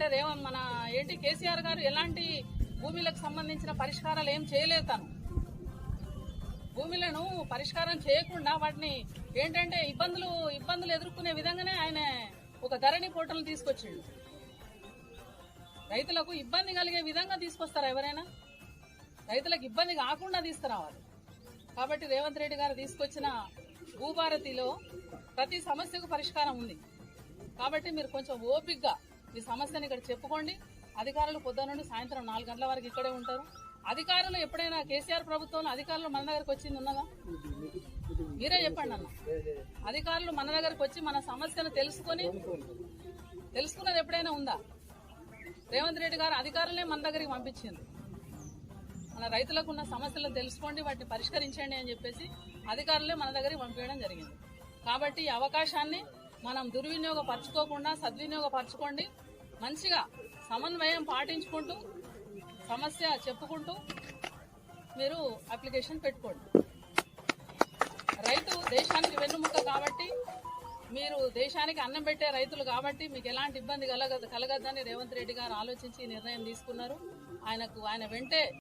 అంటే రేవ మన ఏంటి కేసీఆర్ గారు ఎలాంటి భూమిలకు సంబంధించిన పరిష్కారాలు ఏం చేయలేదు తను. భూములను పరిష్కారం చేయకుండా వాటిని ఏంటంటే ఇబ్బందులు ఇబ్బందులు ఎదుర్కొనే విధంగానే ఆయన ఒక ధరణి పోర్టల్ తీసుకొచ్చిండు. రైతులకు ఇబ్బంది కలిగే విధంగా తీసుకొస్తారా ఎవరైనా? రైతులకు ఇబ్బంది కాకుండా తీసుకురావాలి. కాబట్టి రేవంత్ రెడ్డి గారు తీసుకొచ్చిన భూభారతిలో ప్రతి సమస్యకు పరిష్కారం ఉంది. కాబట్టి మీరు కొంచెం ఓపిక్గా మీ సమస్యని ఇక్కడ చెప్పుకోండి. అధికారులు పొద్దున నుండి సాయంత్రం నాలుగు గంటల వరకు ఇక్కడే ఉంటారు. అధికారులు ఎప్పుడైనా కేసీఆర్ ప్రభుత్వంలో అధికారులు మన దగ్గరకు వచ్చింది ఉన్నదా? మీరే చెప్పండి అన్న. అధికారులు మన దగ్గరకు వచ్చి మన సమస్యను తెలుసుకొని తెలుసుకున్నది ఎప్పుడైనా ఉందా? రేవంత్ రెడ్డి గారు అధికారులనే మన దగ్గరికి పంపించింది మన రైతులకు ఉన్న సమస్యలను తెలుసుకోండి వాటిని పరిష్కరించండి అని చెప్పేసి అధికారులే మన దగ్గరికి పంపించడం జరిగింది. కాబట్టి ఈ అవకాశాన్ని మనం దుర్వినియోగపరచుకోకుండా సద్వినియోగపరచుకోండి. మంచిగా సమన్వయం పాటించుకుంటూ సమస్య చెప్పుకుంటూ మీరు అప్లికేషన్ పెట్టుకోండి. రైతు దేశానికి వెన్నుముక్క కాబట్టి మీరు దేశానికి అన్నం పెట్టే రైతులు కాబట్టి మీకు ఎలాంటి ఇబ్బంది కలగదు కలగద్దని రేవంత్ రెడ్డి గారు ఆలోచించి నిర్ణయం తీసుకున్నారు. ఆయనకు ఆయన వెంటే